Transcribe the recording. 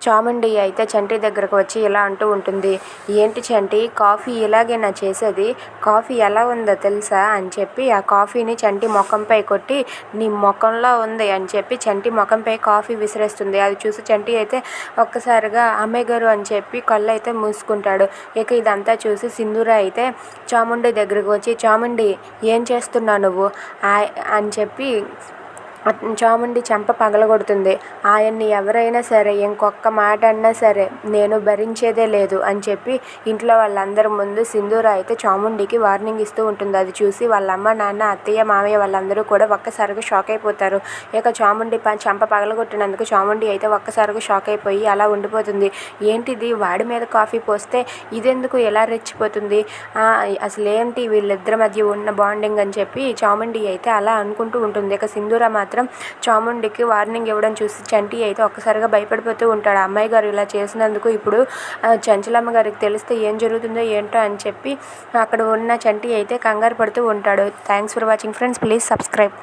చాముండి అయితే చంటి దగ్గరకు వచ్చి ఇలా అంటూ ఉంటుంది. ఏంటి చంటి కాఫీ ఇలాగే నా చేసేది? కాఫీ ఎలా ఉందో తెలుసా? అని చెప్పి ఆ కాఫీని చంటి ముఖంపై కొట్టి నీ ముఖంలో ఉంది అని చెప్పి చంటి ముఖంపై కాఫీ విసిరేస్తుంది. అది చూసి చంటి అయితే ఒక్కసారిగా అమ్మాయి గారు అని చెప్పి కళ్ళు అయితే మూసుకుంటాడు. ఇక ఇదంతా చూసి సింధూర అయితే చాముండి దగ్గరకు వచ్చి చాముండి ఏం చేస్తున్నావు నువ్వు అని చెప్పి చాముండి చెంప పగలగొడుతుంది. ఆయన్ని ఎవరైనా సరే ఇంకొక్క మాట అన్నా సరే నేను భరించేదే లేదు అని చెప్పి ఇంట్లో వాళ్ళందరి ముందు సింధూర అయితే చాముండికి వార్నింగ్ ఇస్తూ ఉంటుంది. అది చూసి వాళ్ళ అమ్మ నాన్న అత్తయ్య మామయ్య వాళ్ళందరూ కూడా ఒక్కసారిగా షాక్ అయిపోతారు. ఇక చాముండి ప చెంప పగలగొట్టినందుకు చాముండి అయితే ఒక్కసారిగా షాక్ అయిపోయి అలా ఉండిపోతుంది. ఏంటిది? వాడి మీద కాఫీ పోస్తే ఇదెందుకు ఎలా రెచ్చిపోతుంది? అసలేంటి అసలు ఏంటి వీళ్ళిద్దరి మధ్య ఉన్న బాండింగ్ అని చెప్పి చాముండి అయితే అలా అనుకుంటూ ఉంటుంది. ఇక సింధూర మాత్రం చాముండికి వార్నింగ్ ఇవ్వడం చూసి చంటి అయితే ఒక్కసారిగా భయపడిపోతూ ఉంటాడు. అమ్మాయి గారు ఇలా చేసినందుకు ఇప్పుడు ఆ, చంచలమ్మ గారికి తెలిస్తే ఏం జరుగుతుందో ఏంటో అని చెప్పి అక్కడ ఉన్న చంటి అయితే కంగారు పడుతూ ఉంటాడు. Thanks for watching friends please subscribe